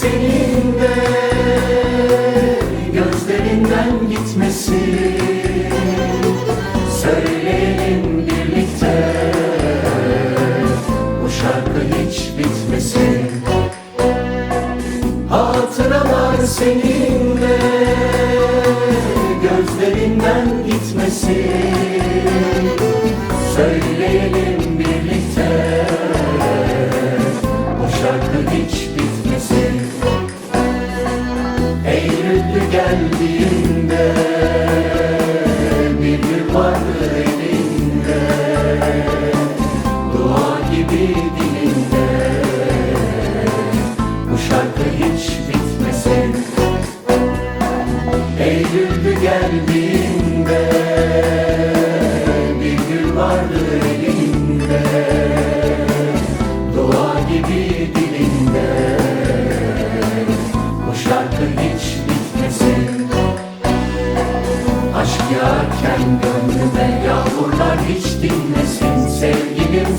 seninle Gözlerinden gitmesin. Söyleyelim birlikte. Bu şarkı hiç bitmesin. Hatıralar seninle. Gözlerinden gitmesin. Söyle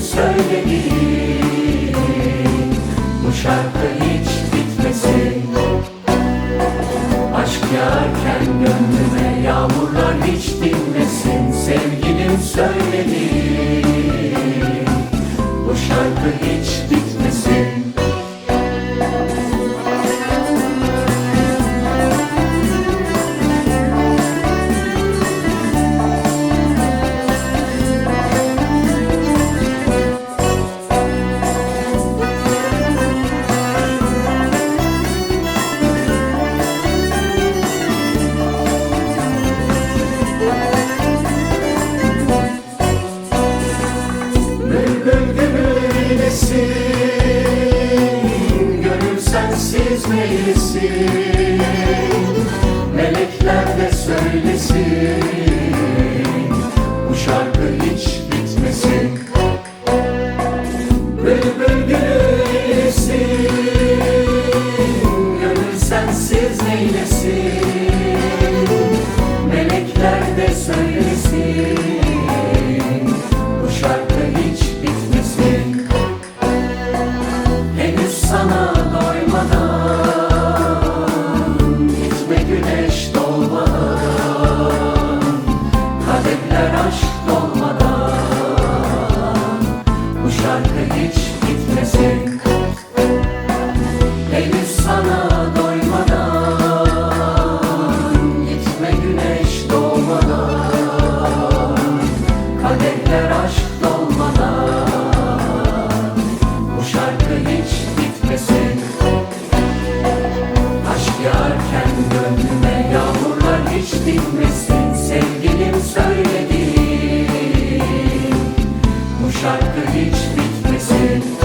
Sevgilim söyledi Bu şarkı hiç bitmesin. Aşk yağarken gönlüme yağmurlar hiç dinmesin. Sevgilim söyledi Bu şarkı hiç bitmesin de söylesin. Bu şarkı hiç bitmesin bitmesin Henüz sana doymadan Gitme güneş doğmadan Kadehler aşk dolmadan Bu şarkı hiç bitmesin. Aşk yağarken gönlüme yağmurlar hiç dinmesin Sevgilim söyledi Bu şarkı hiç bitmesin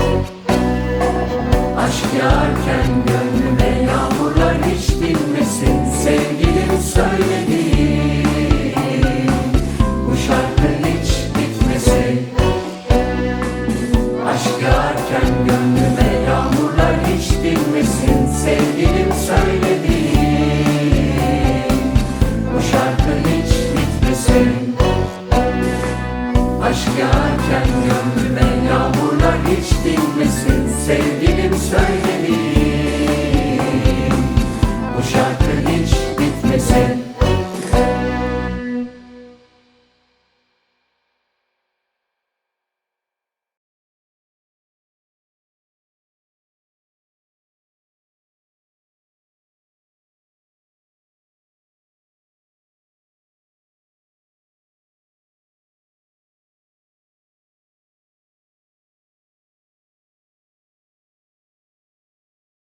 Aşk yağarken gönlüme yağmurlar hiç dinmesin. Sevgilim söyledi Bu şarkı hiç bitmesin Aşk yağarken gönlüme yağmurlar hiç dinmesin. Sevgilim söyledi Bu şarkı hiç bitmesin Aşk yağarken gönlüme hiç dinmesin Sevgilim söyledim